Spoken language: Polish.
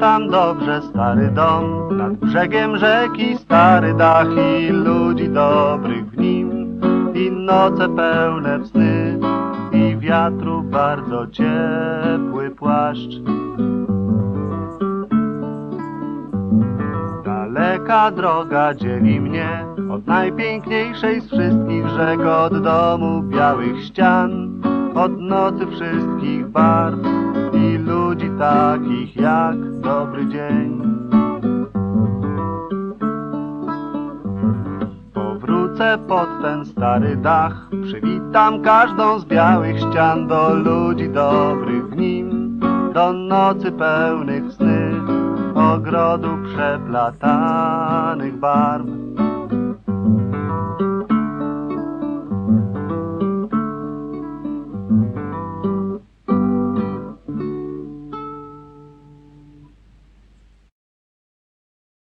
dobrze stary dom. Nad brzegiem rzeki stary dach i ludzi dobrych w nim. I noce pełne sny i wiatru bardzo ciepły płaszcz. Daleka droga dzieli mnie od najpiękniejszej z wszystkich rzek, od domu białych ścian, od nocy wszystkich barw ludzi takich jak dobry dzień. Powrócę pod ten stary dach, przywitam każdą z białych ścian do ludzi dobrych w nim, do nocy pełnych sny, ogrodu przeplatanych barw.